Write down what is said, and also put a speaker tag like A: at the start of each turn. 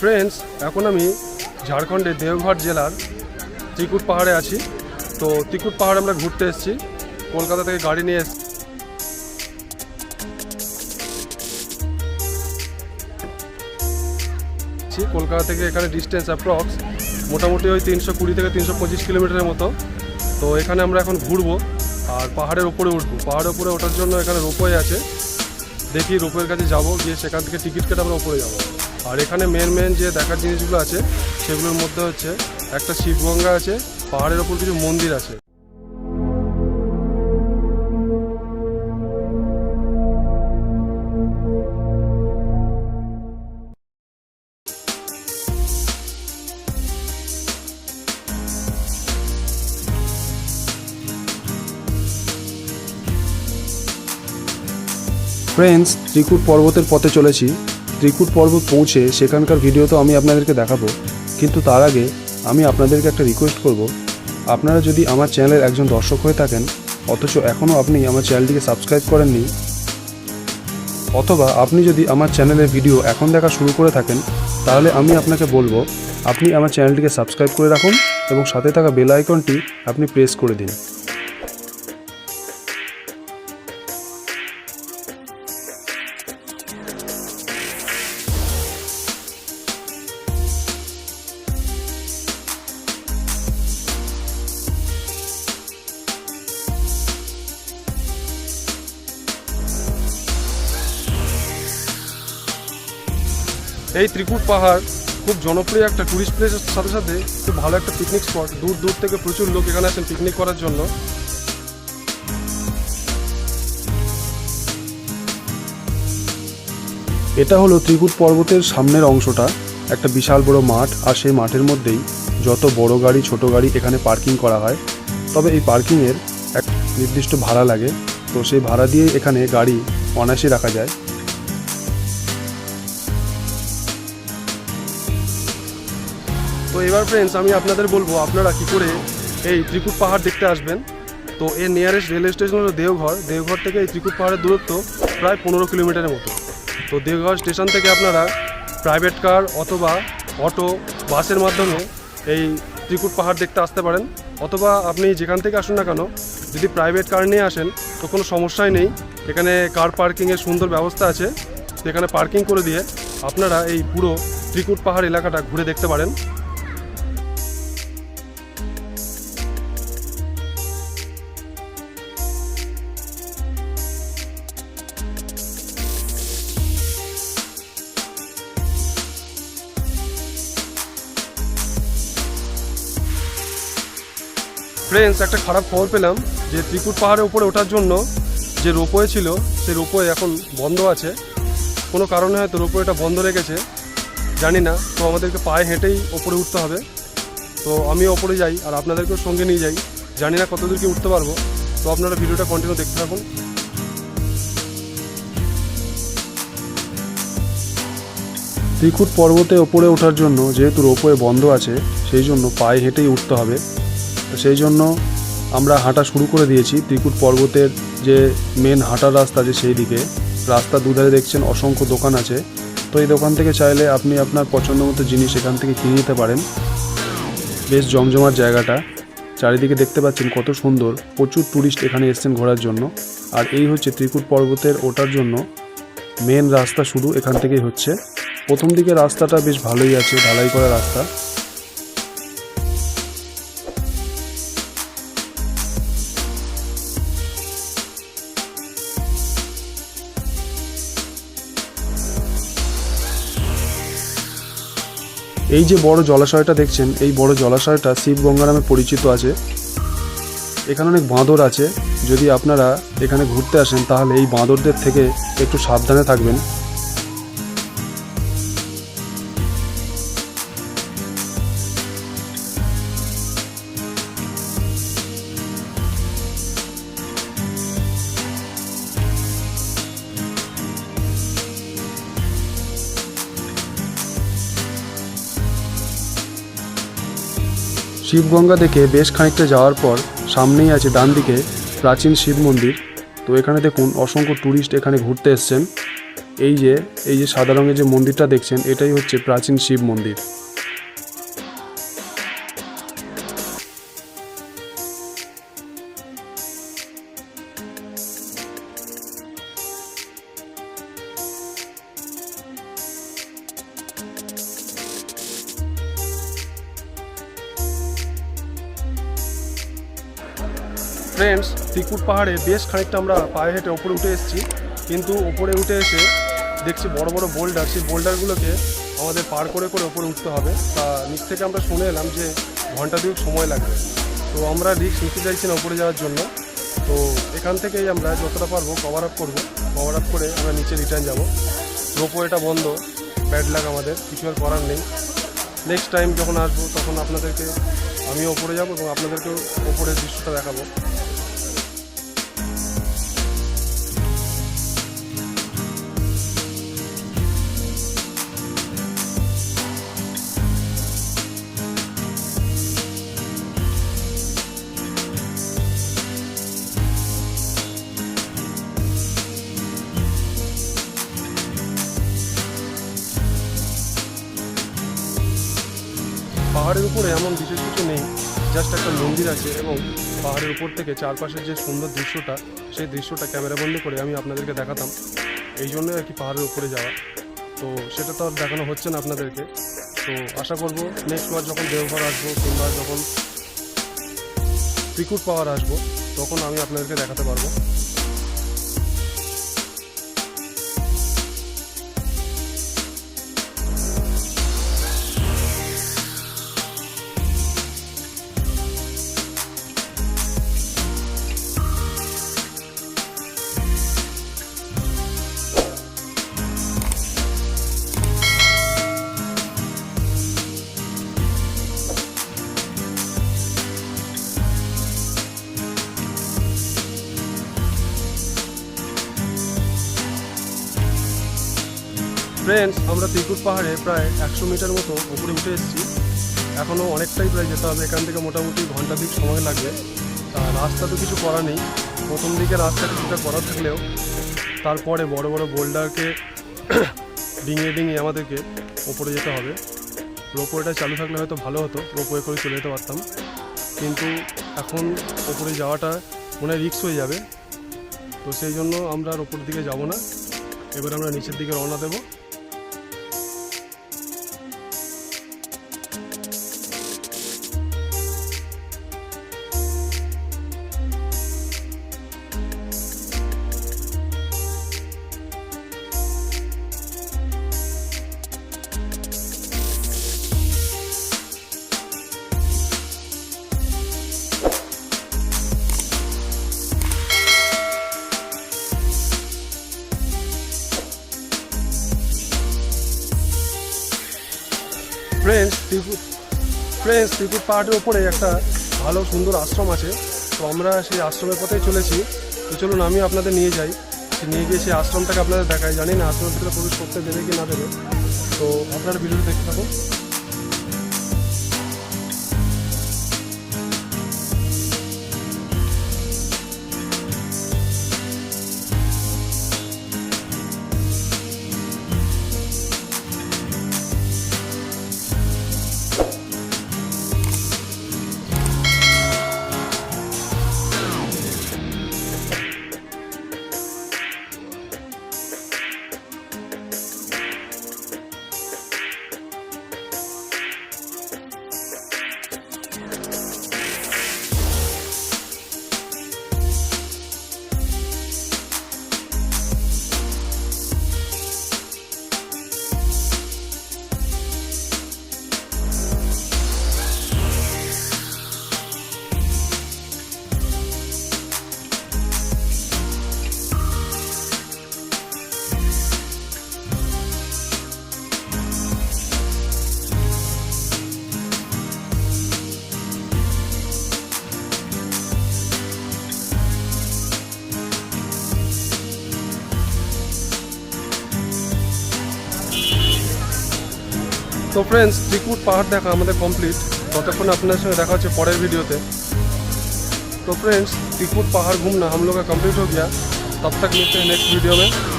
A: Friends এখন আমি ঝাড়খণ্ডের দেওঘর জেলার ত্রিকুট পাহাড়ে আছি। তো ত্রিকুট পাহাড়ে আমরা ঘুরতে এসেছি। কলকাতা থেকে গাড়ি নিয়ে এসেছি কলকাতা থেকে এখানে ডিস্টেন্স অ্যাপ্রক্স মোটামুটি ওই তিনশো কুড়ি থেকে তিনশো পঁচিশ কিলোমিটারের মতো। তো এখানে আমরা এখন ঘুরবো আর পাহাড়ের উপরে উঠবো। পাহাড়ের উপরে ওঠার জন্য এখানে রোপওয়ে আছে। দেখি রোপওয়ের কাছে যাব, গিয়ে সেখান থেকে টিকিট কেটে আমরা উপরে যাব। আর এখানে মেন মেন যে দেখার জিনিসগুলো আছে, সেগুলোর মধ্যে হচ্ছে একটা শিবগঙ্গা আছে, পাহাড়ের ওপর কিছু মন্দির আছে।
B: ফ্রেন্ডস ত্রিকুট পর্বতের পথে চলেছি। ত্রিকুট পর্বত পৌঁছে সেখানকার ভিডিও তো আমি আপনাদেরকে দেখাবো। কিন্তু তার আগে আমি আপনাদেরকে একটা রিকোয়েস্ট করব। আপনারা যদি আমার চ্যানেলের একজন দর্শক হয়ে থাকেন, অথচ এখনও আপনি আমার চ্যানেলটিকে সাবস্ক্রাইব করেননি, অথবা আপনি যদি আমার চ্যানেলের ভিডিও এখন দেখা শুরু করে থাকেন, তাহলে আমি আপনাকে বলব, আপনি আমার চ্যানেলটিকে সাবস্ক্রাইব করে রাখুন এবং সাথে থাকা বেল আইকনটি আপনি প্রেস করে দিন।
A: এই ত্রিকুট পাহাড় খুব জনপ্রিয় একটা টুরিস্ট প্লেসের সাথে সাথে খুব ভালো একটা পিকনিক স্পট দূর দূর থেকে প্রচুর লোক এখানে আসেন পিকনিক করার জন্য।
B: এটা হলো ত্রিকুট পর্বতের সামনের অংশটা, একটা বিশাল বড় মাঠ, আর সেই মাঠের মধ্যেই যত বড় গাড়ি, ছোট গাড়ি এখানে পার্কিং করা হয়। তবে এই পার্কিংয়ের এক নির্দিষ্ট ভাড়া লাগে। তো সেই ভাড়া দিয়ে এখানে গাড়ি অনায়াসে রাখা যায়।
A: তো এবার ফ্রেন্ডস আমি আপনাদের বলব, আপনারা কি করে এই ত্রিকুট পাহাড় দেখতে আসবেন? তো এর নিয়ারেস্ট রেল স্টেশন হলো দেওঘর। দেওঘর থেকে এই ত্রিকুট পাহাড়ের দূরত্ব প্রায় পনেরো কিলোমিটারের মতো। তো দেওঘর স্টেশন থেকে আপনারা প্রাইভেট কার অথবা অটো বাসের মাধ্যমে এই ত্রিকুট পাহাড় দেখতে আসতে পারেন। অথবা আপনি যেখান থেকে আসুন না কেন, যদি প্রাইভেট কার নিয়ে আসেন, তো কোনো সমস্যাই নেই। এখানে কার পার্কিংয়ের সুন্দর ব্যবস্থা আছে। তো এখানে পার্কিং করে দিয়ে আপনারা এই পুরো ত্রিকুট পাহাড় এলাকাটা ঘুরে দেখতে পারেন। ফ্রেন্ডস একটা খারাপ খবর পেলাম যে ত্রিকুট পাহাড়ের উপরে ওঠার জন্য যে রোপওয়ে ছিল সেই রোপওয়ে এখন বন্ধ আছে। কোনো কারণে হয়তো রোপওয়েটা বন্ধ রেখেছে জানি না। তো আমাদেরকে পায়ে হেঁটেই ওপরে উঠতে হবে। তো আমি ওপরে যাই আর আপনাদেরকেও সঙ্গে নিয়ে যাই। জানি না কতদূর কি উঠতে পারব। তো আপনারা ভিডিওটা কন্টিনিউ দেখতে থাকুন।
B: ত্রিকুট পর্বতে ওপরে ওঠার জন্য যেহেতু রোপওয়ে বন্ধ আছে, সেই জন্য পায়ে হেঁটেই উঠতে হবে। সেই জন্য আমরা হাঁটা শুরু করে দিয়েছি। ত্রিকুট পর্বতের যে মেন হাঁটার রাস্তা আছে সেই দিকে। রাস্তা দুধারে দেখছেন অসংখ্য দোকান আছে। তো এই দোকান থেকে চাইলে আপনি আপনার পছন্দ মতো জিনিস এখান থেকে কিনে নিতে পারেন। বেশ জমজমার জায়গাটা। চারিদিকে দেখতে পাচ্ছেন কত সুন্দর। প্রচুর ট্যুরিস্ট এখানে এসছেন ঘোরার জন্য। আর এই হচ্ছে ত্রিকুট পর্বতের ওটার জন্য মেন রাস্তা শুরু এখান থেকেই হচ্ছে। প্রথম দিকে রাস্তাটা বেশ ভালোই আছে, ঢালাই করা রাস্তা। এই যে বড় জলাশয়টা দেখছেন, এই বড় জলাশয়টা শিবগঙ্গা নামে পরিচিত আছে। এখানে অনেক বাঁদর আছে। যদি আপনারা এখানে ঘুরতে আসেন, তাহলে এই বাঁদরদের থেকে একটু সাবধানে থাকবেন। শিবগঙ্গা দেখে বেশ খানিকটা যাওয়ার পর সামনেই আছে ডান দিকে প্রাচীন শিব মন্দির। তো এখানে দেখুন অসংখ্য ট্যুরিস্ট এখানে ঘুরতে এসছেন। এই যে এই যে সাদা রঙের যে মন্দিরটা দেখছেন, এটাই হচ্ছে প্রাচীন শিব মন্দির।
A: ফ্রেন্ডস ত্রিকুট পাহাড়ে বেশ খানিকটা আমরা পায়ে হেঁটে ওপরে উঠে এসেছি। কিন্তু ওপরে উঠে এসে দেখছি বড় বড় বোল্ডার সেই বোল্ডারগুলোকে আমাদের পার করে করে ওপরে উঠতে হবে। তা নিচ থেকে আমরা শুনে এলাম যে ঘণ্টা দুয়েক সময় লাগবে। তো আমরা রিক্স নিতে চাইছি না উপরে যাওয়ার জন্য। তো এখান থেকেই আমরা যতটা পারব কভার আপ করব। কভার আপ করে আমরা নিচে রিটার্ন যাব। রোপওয়েটা বন্ধ। ব্যাড লাগ আমাদের। কিছু আর করার নেই। নেক্সট টাইম যখন আসব তখন আপনাদেরকে আমিও ওপরে যাব এবং আপনাদেরকেও ওপরের দৃশ্যটা দেখাবো। পাহাড়ের উপরে এমন বিশেষ কিছু নেই জাস্ট একটা মন্দির আছে এবং পাহাড়ের উপর থেকে চারপাশের যে সুন্দর দৃশ্যটা, সেই দৃশ্যটা ক্যামেরাবন্দি করে আমি আপনাদেরকে দেখাতাম। এই জন্যই আর কি পাহাড়ের উপরে যাওয়া। তো সেটা তো আর দেখানো হচ্ছে না আপনাদেরকে। তো আশা করব নেক্সট বার যখন দেওঘর আসব কিংবা যখন ত্রিকুট পাহাড় আসব, তখন আমি আপনাদেরকে দেখাতে পারব। ফ্রেন্ডস আমরা ত্রিকুট পাহাড়ে প্রায় একশো মিটার মতো উপরে উঠে এসেছি। এখনও অনেকটাই প্রায় যেতে হবে, এখান থেকে মোটামুটি ঘণ্টা দিক সময় লাগবে। রাস্তা তো কিছু করা নেই। প্রথম দিকে রাস্তা কিছুটা করা থাকলেও, তারপরে বড় বড় বোল্ডারকে ডিঙিয়ে ডিঙিয়ে আমাদেরকে ওপরে যেতে হবে। রোপওয়েটা চালু থাকলে হয়তো ভালো হতো, রোপওয়ে করে চলে যেতে পারতাম। কিন্তু এখন ওপরে যাওয়াটা মনে হয় রিক্স হয়ে যাবে। তো সেই জন্য আমরা ওপর দিকে যাব না। এবার আমরা নিচের দিকে রওনা দেবো। ফ্রেন্ডস ত্রিপুর ফ্রেন্ডস ত্রিপুর পাহাড়ের ওপরে একটা ভালো, সুন্দর আশ্রম আছে। তো আমরা সেই আশ্রমের পথেই চলেছি। তো চলুন আমি আপনাদের নিয়ে যাই। নিয়ে গিয়ে সেই আশ্রমটাকে আপনাদের দেখাই। জানি না আশ্রমের ভিতরে প্রবেশ করতে দেবে কি না দেবে। তো আপনারা ভিডিও দেখতে থাকুন। সো ফ্রেন্ডস ত্রিকুট পাহাড় দেখা আমাদের কমপ্লিট ততক্ষণ আপনার সঙ্গে দেখা হচ্ছে পরের ভিডিওতে তো फ्रेंड्स त्रिकुट पहाड़ घूमना हम लोग का कंप्लीट हो गया तब নেক্সট मिलते हैं